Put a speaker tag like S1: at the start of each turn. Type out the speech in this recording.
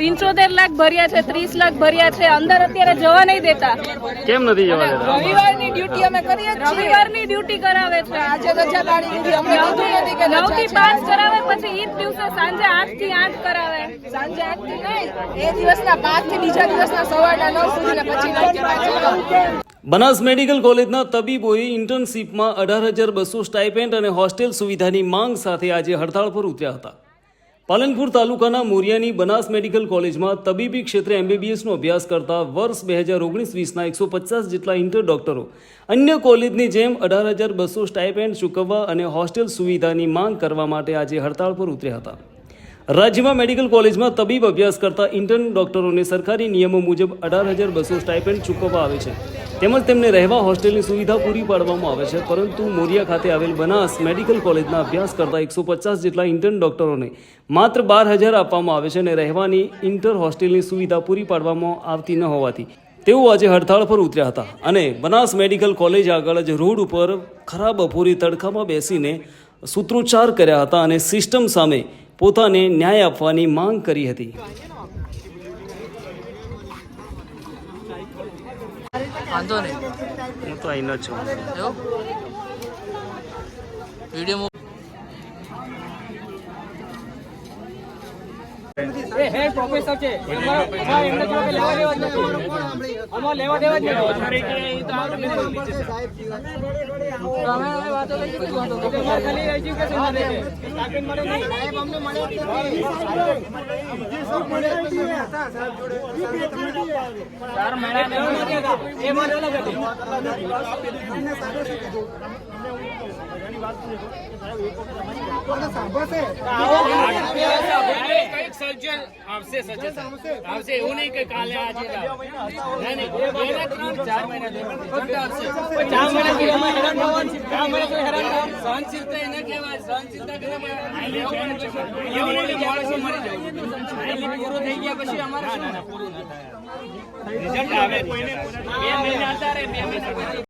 S1: પિંચોતેર લાખ ભર્યા છે ત્રીસ લાખ ભર્યા છે અંદર અત્યારે જવા નહીં દેતા.
S2: કેમ નથી જવા દેતા?
S3: રવિવારની ડ્યુટી અમે કરીએ જ છીએ.
S1: રવિવારની ડ્યુટી કરાવે છે.
S3: આજે રજા પાડી દીધી અમે નથી કે નવથી
S1: પાંચ કરાવે પછી ઈદ દિવસે સાંજે આઠથી આઠ કરાવે.
S3: સાંજે આઠથી નહીં એ દિવસના પાંચથી બીજા દિવસના સવારના નવ સુધી ને પછી નવથી પાંચ
S2: બનાસ મેડિકલ કોલેજના તબીબોએ ઇન્ટર્નશીપમાં અઢાર હજાર બસો સ્ટાઇપેન્ડ અને હોસ્ટેલ સુવિધાની માંગ સાથે આજે હડતાળ પર ઉતર્યા હતા. પાલનપુર તાલુકાના મોરિયાની બનાસ મેડિકલ કોલેજમાં તબીબી ક્ષેત્રે એમબીબીએસનો અભ્યાસ કરતા વર્ષ બે હજાર ઓગણીસ વીસના એકસો પચાસ જેટલા ઇન્ટર ડોક્ટરો અન્ય કોલેજની જેમ અઢાર હજાર બસો સ્ટાઇપેન્ડ ચૂકવવા અને હોસ્ટેલ સુવિધાની માંગ કરવા માટે આજે હડતાળ પર ઉતર્યા હતા. રાજ્યમાં મેડિકલ કોલેજમાં તબીબ અભ્યાસ કરતા ઇન્ટર્ન ડોક્ટરોને સરકારી નિયમો મુજબ અઢાર હજાર બસો સ્ટાઇપેન્ડ ચૂકવવા આવે છે. તેમજ તેમને રહેવા હોસ્ટેલની સુવિધા પૂરી પાડવામાં આવે છે, પરંતુ મોરિયા ખાતે આવેલ બનાસ મેડિકલ કોલેજના અભ્યાસ કરતા એકસો પચાસ જેટલા ઇન્ટર્ન ડોક્ટરોને માત્ર બાર હજાર આપવામાં આવે છે અને રહેવાની ઇન્ટર હોસ્ટેલની સુવિધા પૂરી પાડવામાં આવતી ન હોવાથી તેઓ આજે હડતાળ પર ઉતર્યા હતા અને બનાસ મેડિકલ કોલેજ આગળ જ રોડ ઉપર ખરાબ બપોરી તડકામાં બેસીને સૂત્રોચ્ચાર કર્યા હતા અને સિસ્ટમ સામે પોતાને ન્યાય આપવાની માંગ કરી હતી.
S4: વાંધો નહીં.
S2: હું તો અહીં જ છું.
S4: એવું? વીડિયો
S5: છે. સર્જન આવશે સજેશન આવશે એવું નહીં કે કાલે આજે જ આવે. નહીં, નહીં. બે ને ત્રણ, ચાર મહિના દરમિયાન રિઝલ્ટ આવશે. પણ. સહનશીલતા એને કહેવાય. સહનશીલતા. એવું નહીં માણસો મરી પૂરું થઈ ગયા પછી અમારે શું? રિઝલ્ટ આવે. બે મહિના હતા રે, બે મહિના પછી.